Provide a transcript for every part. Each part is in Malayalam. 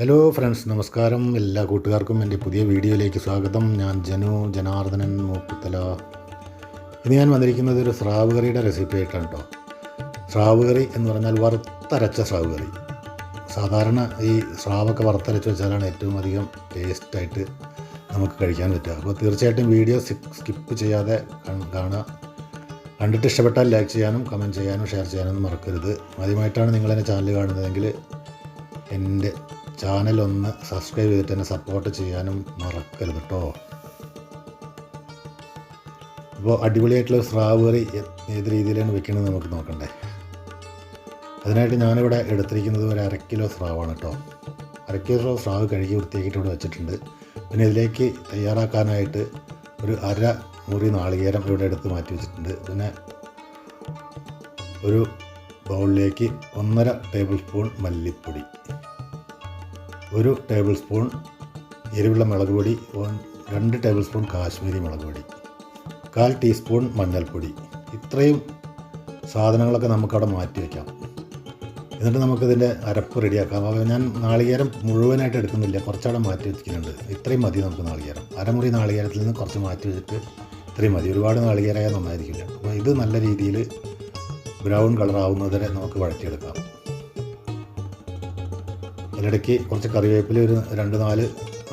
ഹലോ ഫ്രണ്ട്സ് നമസ്കാരം. എല്ലാ കൂട്ടുകാർക്കും എന്റെ പുതിയ വീഡിയോയിലേക്ക് സ്വാഗതം. ഞാൻ ജനു ജനാർദ്ദനൻ മൂക്കുത്തല. ഇന്ന് ഞാൻ വന്നിരിക്കുന്നത് ഒരു സ്രാവ് കറിയുടെ റെസിപ്പി ആയിട്ടാണ് കേട്ടോ സ്രാവ് കറി എന്ന് പറഞ്ഞാൽ വറുത്തരച്ച സ്രാവ് കറി സാധാരണ ഈ സ്രാവൊക്കെ വറുത്തരച്ച് വെച്ചാലാണ് ഏറ്റവും അധികം ടേസ്റ്റായിട്ട് നമുക്ക് കഴിക്കാൻ പറ്റുക. അപ്പോൾ തീർച്ചയായിട്ടും വീഡിയോ സ്കിപ്പ് ചെയ്യാതെ കാണ്- കാണുക. കണ്ടിട്ട് ഇഷ്ടപ്പെട്ടാൽ ലൈക്ക് ചെയ്യാനും കമന്റ് ചെയ്യാനും ഷെയർ ചെയ്യാനും മറക്കരുത്. ആദ്യമായിട്ടാണ് എന്റെ ചാനൽ കാണുന്നതെങ്കിൽ എന്റെ ചാനൽ ഒന്ന് സബ്സ്ക്രൈബ് ചെയ്തിട്ട് എന്നെ സപ്പോർട്ട് ചെയ്യാനും മറക്കരുത് കേട്ടോ അപ്പോൾ അടിപൊളിയായിട്ടുള്ള സ്രാവ് കറി ഏത് രീതിയിലാണ് വെക്കുന്നത് നമുക്ക് നോക്കണ്ടേ. അതിനായിട്ട് ഞാനിവിടെ എടുത്തിരിക്കുന്നത് ഒരു അര കിലോ സ്രാവാണ് കേട്ടോ അര കിലോ സ്രാവ് കഴുകി വൃത്തിയാക്കിയിട്ട് ഇവിടെ വെച്ചിട്ടുണ്ട്. പിന്നെ ഇതിലേക്ക് തയ്യാറാക്കാനായിട്ട് ഒരു അര മുറി നാളികേരം ഇവിടെ എടുത്ത് മാറ്റി വെച്ചിട്ടുണ്ട്. പിന്നെ ഒരു ബൗളിലേക്ക് ഒന്നര ടേബിൾ സ്പൂൺ മല്ലിപ്പൊടി. ഒരു ടേബിൾ സ്പൂൺ എരിവുള്ള മുളക് പൊടി രണ്ട് ടേബിൾ സ്പൂൺ കാശ്മീരി മുളക് പൊടി കാൽ ടീസ്പൂൺ മഞ്ഞൾപ്പൊടി. ഇത്രയും സാധനങ്ങളൊക്കെ നമുക്കവിടെ മാറ്റി വയ്ക്കാം എന്നിട്ട് നമുക്കിതിന്റെ അരപ്പ് റെഡിയാക്കാം. അപ്പോൾ ഞാൻ നാളികേരം മുഴുവനായിട്ട് എടുക്കുന്നില്ല. കുറച്ചവിടെ മാറ്റി വെച്ചിട്ടുണ്ട് ഇത്രയും മതി നമുക്ക് നാളികേരം. അരമുറി നാളികേരത്തിൽ നിന്ന് കുറച്ച് മാറ്റി വെച്ചിട്ട് ഇത്രയും മതി. ഒരുപാട് നാളികേരമായാൽ നന്നായിരിക്കില്ല. അപ്പോൾ ഇത് നല്ല രീതിയിൽ ബ്രൗൺ കളർ ആവുന്നത് വരെ നമുക്ക് വഴറ്റിയെടുക്കാം. അതിനിടയ്ക്ക് കുറച്ച് കറിവേപ്പില ഒരു രണ്ട് നാല്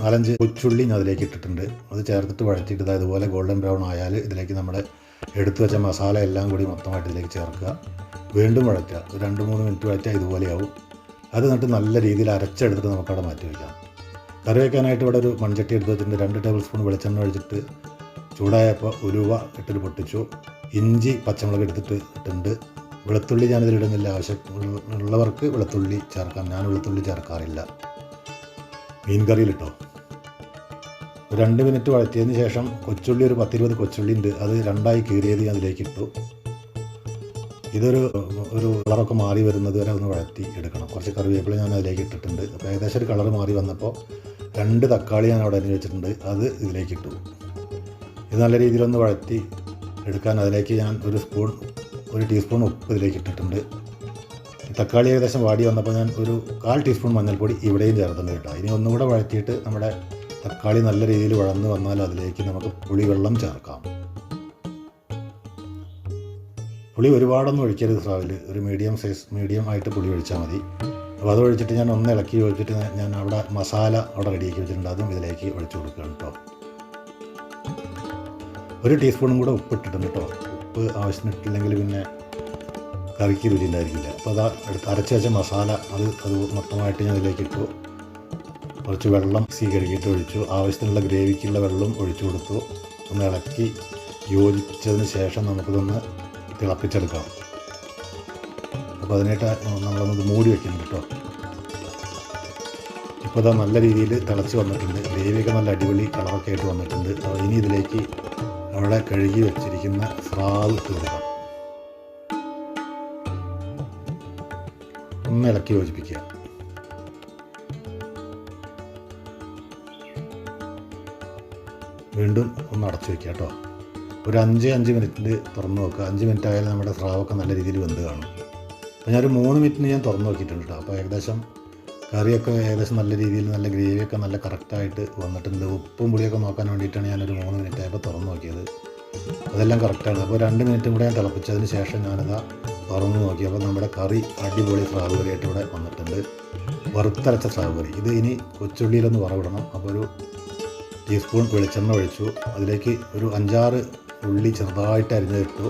നാലഞ്ച് കൊച്ചുള്ളി ഞാൻ അതിലേക്ക് ഇട്ടിട്ടുണ്ട്. അത് ചേർത്തിട്ട് വഴറ്റിയിട്ട് ഇതുപോലെ ഗോൾഡൻ ബ്രൗൺ ആയാൽ ഇതിലേക്ക് നമ്മുടെ എടുത്തു വെച്ച മസാല എല്ലാം കൂടി മൊത്തമായിട്ട് ഇതിലേക്ക് ചേർക്കുക. വീണ്ടും വഴറ്റുക. ഒരു രണ്ട് മൂന്ന് മിനിറ്റ് വഴറ്റാൽ ഇതുപോലെയാവും. അത് എന്നിട്ട് നല്ല രീതിയിൽ അരച്ചെടുത്തിട്ട് നമുക്കവിടെ മാറ്റി വയ്ക്കാം കറി വയ്ക്കാനായിട്ട് ഇവിടെ ഒരു മൺചട്ടി എടുത്ത് വെച്ചിട്ടുണ്ട്. രണ്ട് ടേബിൾ സ്പൂൺ വെളിച്ചെണ്ണ ഒഴിച്ചിട്ട് ചൂടായപ്പോൾ ഉലുവ ഇട്ടിട്ട് പൊട്ടിച്ചു. ഇഞ്ചി പച്ചമുളക് എടുത്തിട്ട് ഇട്ടിട്ടുണ്ട്. വെളുത്തുള്ളി ഞാനിതിൽ ഇടുന്നില്ല ആവശ്യം ഉള്ള- ഉള്ളവർക്ക് വെളുത്തുള്ളി ചേർക്കാം. ഞാൻ വെളുത്തുള്ളി ചേർക്കാറില്ല. മീൻ കറിയിലിട്ടോ? ഒരു രണ്ട് മിനിറ്റ് വഴറ്റിയതിന് ശേഷം കൊച്ചുള്ളി ഒരു പത്തിരുപത് കൊച്ചുള്ളി ഉണ്ട്. അത് രണ്ടായി കീറിയത് ഞാൻ അതിലേക്ക് ഇട്ടു ഇതൊരു ഒരു കളറൊക്കെ മാറി വരുന്നത് വരെ ഒന്ന് വഴറ്റി എടുക്കണം. കുറച്ച് കറിവേപ്പില ഞാൻ അതിലേക്ക് ഇട്ടിട്ടുണ്ട് അപ്പോൾ ഏകദേശം ഒരു കളർ മാറി വന്നപ്പോൾ രണ്ട് തക്കാളി ഞാൻ അവിടെ അരിഞ്ഞ് വെച്ചിട്ടുണ്ട്. അത് ഇതിലേക്ക് ഇട്ടു ഇത് നല്ല രീതിയിലൊന്ന് വഴറ്റി എടുക്കാൻ അതിലേക്ക് ഞാൻ ഒരു സ്പൂൺ ഒരു ടീസ്പൂൺ ഉപ്പ് ഇതിലേക്ക് ഇട്ടിട്ടുണ്ട് തക്കാളി ഏകദേശം വാടി വന്നപ്പോൾ ഞാൻ ഒരു കാൽ ടീസ്പൂൺ മഞ്ഞൾപ്പൊടി ഇവിടെയും ചേർത്തുണ്ട് കേട്ടോ. ഇനി ഒന്നും കൂടെ വഴറ്റിയിട്ട് നമ്മുടെ തക്കാളി നല്ല രീതിയിൽ വഴന്ന് വന്നാൽ അതിലേക്ക് നമുക്ക് പുളിവെള്ളം ചേർക്കാം. പുളി ഒരുപാടൊന്നും ഒഴിക്കരുത് സ്രാവിൽ ഒരു മീഡിയം സൈസ് മീഡിയം ആയിട്ട് പുളി ഒഴിച്ചാൽ മതി. അപ്പോൾ അത് ഒഴിച്ചിട്ട് ഞാൻ ഒന്ന് ഇളക്കി ഒഴിച്ചിട്ട് ഞാൻ- അവിടെ മസാല അവിടെ റെഡിയാക്കി വെച്ചിട്ടുണ്ട്. അതും ഇതിലേക്ക് ഒഴിച്ചു കൊടുക്കുകയാണ് കേട്ടോ. ഒരു ടീസ്പൂണും കൂടെ ഉപ്പ് ഇട്ടിട്ടുണ്ട് കേട്ടോ. ഉപ്പ് ആവശ്യത്തിനിട്ടില്ലെങ്കിൽ പിന്നെ കറിക്ക് രുചി ഉണ്ടായിരിക്കില്ല. അപ്പോൾ അതാ എടുത്ത് അരച്ച് വെച്ച മസാല അത് അത് മൊത്തമായിട്ട് ഞാൻ അതിലേക്ക് ഇട്ടു. കുറച്ച് വെള്ളം സീ കഴുകിയിട്ട് ഒഴിച്ചു. ആവശ്യത്തിനുള്ള ഗ്രേവിക്കുള്ള വെള്ളം ഒഴിച്ചു കൊടുത്തു. ഒന്ന് ഇളക്കി യോജിച്ചതിന് ശേഷം നമുക്കിതൊന്ന് തിളപ്പിച്ചെടുക്കാം. അപ്പോൾ അതിനായിട്ട് നമ്മളൊന്നത് മൂടി വയ്ക്കണം കേട്ടോ. ഇപ്പോൾ ഇതാ നല്ല രീതിയിൽ തിളച്ച് വന്നിട്ടുണ്ട്. ഗ്രേവിയൊക്കെ നല്ല അടിപൊളി കളറൊക്കെ ആയിട്ട് വന്നിട്ടുണ്ട്. ഇനി ഇതിലേക്ക് അവിടെ കഴുകി വെച്ചിരിക്കുന്ന സ്രാവ് ഇട്ട് കൊടുക്കാം ഒന്ന് ഇളക്കി യോജിപ്പിക്കുക. വീണ്ടും ഒന്ന് അടച്ചു വയ്ക്കുക കേട്ടോ. ഒരു അഞ്ച് അഞ്ച് മിനിറ്റിൽ തുറന്നു നോക്കുക അഞ്ച് മിനിറ്റ് ആയാലും നമ്മുടെ സ്രാവൊക്കെ നല്ല രീതിയിൽ വെന്ത് കാണും. അപ്പോൾ ഞാനൊരു മൂന്ന് മിനിറ്റിന് ഞാൻ തുറന്നു നോക്കിയിട്ടുണ്ട് കേട്ടോ. അപ്പോൾ ഏകദേശം കറിയൊക്കെ ഏകദേശം നല്ല രീതിയിൽ നല്ല ഗ്രേവിയൊക്കെ നല്ല കറക്റ്റായിട്ട് വന്നിട്ടുണ്ട്. ഉപ്പും പുളിയൊക്കെ നോക്കാൻ വേണ്ടിയിട്ടാണ് ഞാനൊരു മൂന്ന് മിനിറ്റ് ആയപ്പോൾ തുറന്ന് നോക്കിയത്. അതെല്ലാം കറക്റ്റാണ്. അപ്പോൾ രണ്ട് മിനിറ്റും കൂടെ ഞാൻ തിളപ്പിച്ചതിന് ശേഷം ഞാനിത് തുറന്ന് നോക്കി. അപ്പോൾ നമ്മുടെ കറി അടിപൊളി സ്രാവ് കറിയായിട്ട് ഇവിടെ വന്നിട്ടുണ്ട്. വറുത്തരച്ച സ്രാവ് കറി ഇത് ഇനി കൊച്ചുള്ളിയിലൊന്ന് വറവിടണം. അപ്പോൾ ഒരു ടീസ്പൂൺ വെളിച്ചെണ്ണ ഒഴിച്ചു. അതിലേക്ക് ഒരു അഞ്ചാറ് ഉള്ളി ചെറുതായിട്ട് അരിഞ്ഞിട്ടു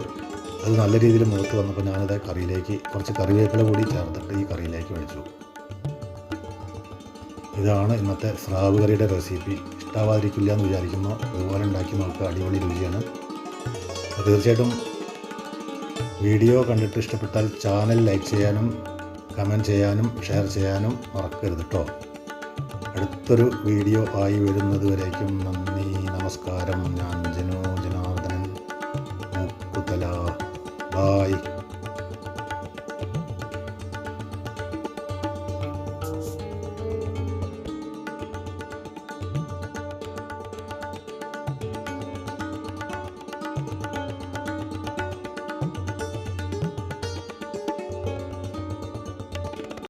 അത് നല്ല രീതിയിൽ മുഖത്ത് വന്നപ്പോൾ ഞാനത് കറിയിലേക്ക് കുറച്ച് കറിവേപ്പില കൂടി ചേർത്തിട്ട് ഈ കറിയിലേക്ക് ഒഴിച്ചു. ഇതാണ് ഇന്നത്തെ സ്രാവ് കറിയുടെ റെസിപ്പി. ഇഷ്ടാവാതിരിക്കില്ല എന്ന് വിചാരിക്കുന്നു. അതുപോലെ ഉണ്ടാക്കി നോക്കുക. അടിപൊളി രുചിയാണ്. തീർച്ചയായിട്ടും വീഡിയോ കണ്ടിട്ട് ഇഷ്ടപ്പെട്ടാൽ ചാനൽ ലൈക്ക് ചെയ്യാനും കമന്റ് ചെയ്യാനും ഷെയർ ചെയ്യാനും മറക്കരുത് കേട്ടോ അടുത്തൊരു വീഡിയോ ആയി വരുന്നത് വരേക്കും. നന്ദി. നമസ്കാരം. ഞാൻ ജനോ ജനാർദ്ദനൻ. മുക്കുതല. ബായ്.